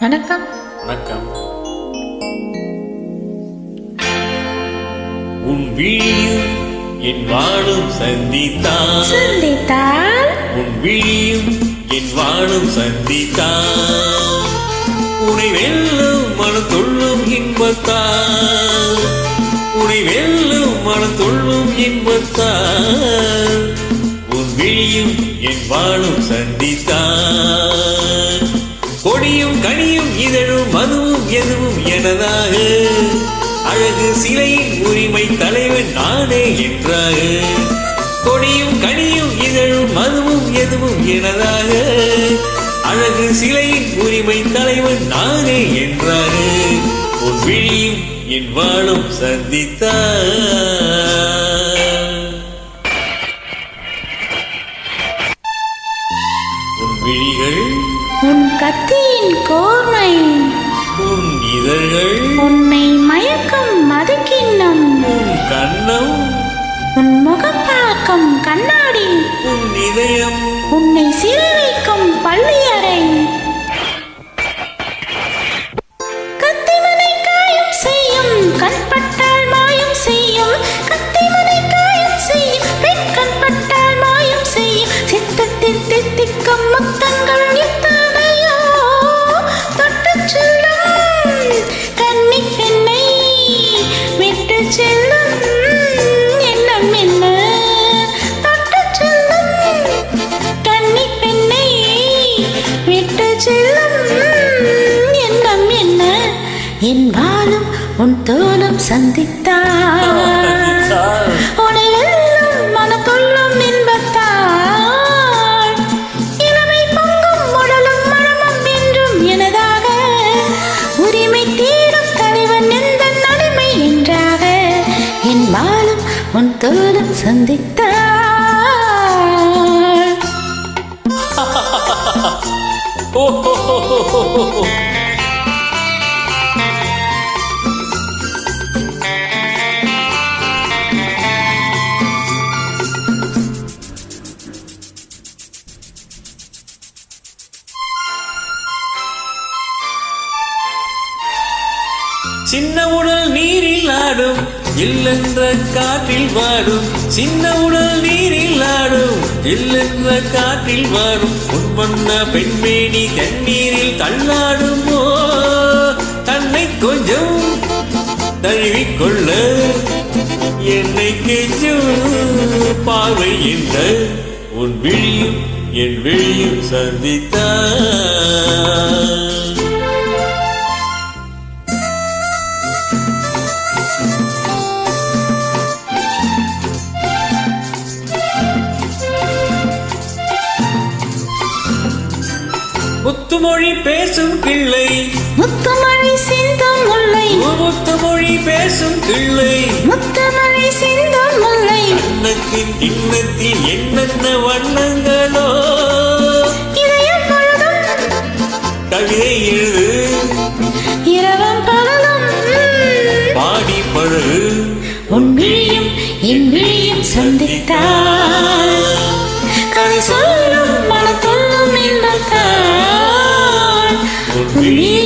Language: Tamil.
வணக்கம். வணக்கம். உன் விழியும் என் வாழும் சந்தித்தான். சந்தித்தால் உன் விழியும் என் வாழும் சந்தித்தான். உனை வெல்லும் மனம் தொள்ளும் இன்பத்தான். உனை வெல்லும் மனம் தொள்ளும் இன்பத்தான். உன் விழியும் என் வாழும் சந்தித்தான். எதுவும் எனதாக? அழகு சிலையின் உரிமை தலைவன் நானே என்றாக. கொடியும் கனியும் இதழும் மதுவும் எதுவும் எனதாக. அழகு சிலையின் உரிமை தலைவன் நானே என்றாக. உன் விழியும் என் வாழும் சந்தித்தார். உன் விழிகள்? உன் கத்தியின் கோர்மை இதழ்கள் உன்னை மயக்கும் மதுக்கிண்ணம். உன் கண்ணம். உன் முகப்பாக்கம் கண்ணாடி. உன் இதயம். உன்னை சிறைவைக்கும் பள்ளியறை. கத்திமனை காயம் செய்யும் கண்பட்டால் செல்லும். எண்ணம் என்ன? என் வாழும் உன் தோலும் சந்தித்தார் உன்னை மனத்துள்ளும் இன்பத்தால் இளமை பொங்கும் உடலும் மனமும் என்றும் எனதாக. உரிமை தேடும் தலைவன் எந்த நடுமை என்றாக. என் வாழும் உன் தோலும் சந்தித்தார் சின்ன உடல் நீரில் ஆடும் இல்லென்ற காற்றில் வாடும். சின்ன உடல் நீரில் ஆடும். இல்லென்ற காற்றில் வாடும். முன்பண்ண பெண்மேனி தண்ணீரில் தள்ளாடுமோ? தன்னை கொஞ்சம் தழுவிக்கொள்ள என்னை கெஞ்சும் பார்வை என்ற உன் விழியும் என் விழியும் சந்தித்தான் முத்துமொழி பேசும் கிள்ளை முத்துமழை சிந்தும் முல்லை. முத்துமொழி பேசும் கிள்ளை முத்துமழை சிந்தும் முல்லை. அன்னத்தின் கிண்ணத்தில் என்னென்ன வண்ணங்களோ. கவிதை எழுது. இரவும் பகலும் பாடி பழகு. உன் விழியும் என் விழியும் சந்தித்தார் இன்பத்தால்